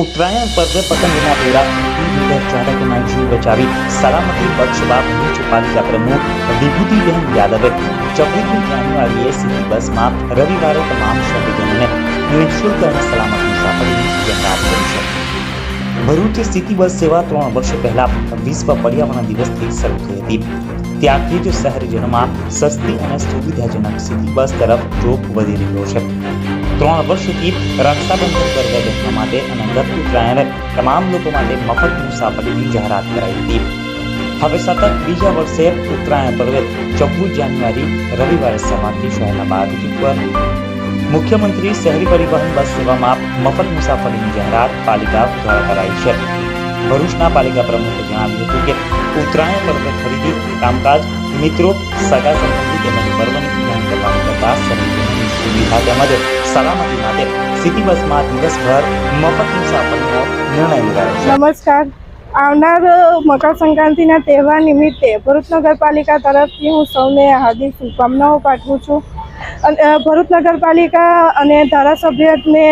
ઉત્તરાયણ પર્વે પતંગના દોરા ચાલકના જીવ બચાવી સલામતી બક્ષવા ભરૂચ પાલિકા પ્રમુખ વિભૂતિબેન યાદવે ચૌદમી જાન્યુઆરીએ સિટી બસમાં રવિવારે તમામ શહેરીજનોને નિઃશુલ્ક અને સલામત મુસાફરીની જાહેરાત કરી છે. ભરૂચ સિટી બસ સેવા ત્રણ વર્ષ પહેલા વિશ્વ પર્યાવરણ દિવસથી શરૂ થઈ હતી. ત્યારથી જ શહેરીજનોમાં સસ્તી અને સુવિધાજનક સિટી બસ તરફ જોક વધી રહ્યો છે. ત્રણ વર્ષથી રક્ષાબંધન પર્વ બહેનો માટે અને ગત ઉત્તરાયણે તમામ લોકો માટે મફત મુસાફરીની જાહેરાત કરાઈ હતી. હવે સતત બીજા વર્ષે ઉત્તરાયણ પર્વે ચૌદ જાન્યુઆરી રવિવારે સવારથી શહેરના બારથી પર. મુખ્યમંત્રી શહેરી પરિવહન બસ સેવામાં મફત મુસાફરીની જાહેરાત પાલિકા દ્વારા કરાઈ છે. ભરૂચના પાલિકા પ્રમુખે જણાવ્યું હતું કે ઉત્તરાયણ પર્વે ખરીદી કામકાજ મિત્રો, સગા સંબંધી સુવિધા તેમજ સલામતી માટે સિટી બસમાં દિવસભર મફત મુસાફરીનો નિર્ણય લેવાયો નમસ્કાર. આવનાર મકર સંક્રાંતિના તહેવાર નિમિત્તે ભરૂચ નગરપાલિકા તરફથી હું સૌને હાર્દિક શુભકામનાઓ પાઠવું છું. ભરૂચ નગરપાલિકા અને ધારાસભ્યને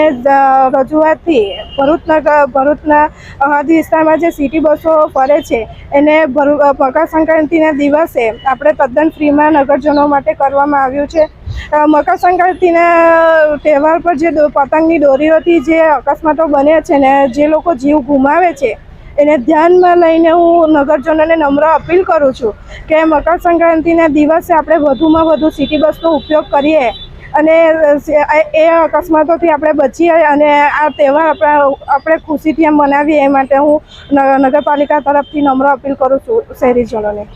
રજૂઆતથી ભરૂચ નગર ભરૂચના હદ વિસ્તારમાં જે સિટી બસો ફરે છે, એને ભરૂ મકર સંક્રાંતિના દિવસે આપણે તદ્દન ફ્રીમાં નગરજનો માટે કરવામાં આવ્યું છે. મકર સંક્રાંતિના તહેવાર પર જે પતંગની દોરીઓથી જે અકસ્માતો બને છે ને, જે લોકો જીવ ગુમાવે છે એને ધ્યાનમાં લઈને હું નગરજનોને નમ્ર અપીલ કરું છું કે મકર સંક્રાંતિના દિવસે આપણે વધુમાં વધુ સિટી બસનો ઉપયોગ કરીએ અને એ અકસ્માતોથી આપણે બચીએ અને આ તહેવાર આપણા, આપણે ખુશીથી મનાવીએ એ માટે હું નગરપાલિકા તરફથી નમ્ર અપીલ કરું છું શહેરીજનોને.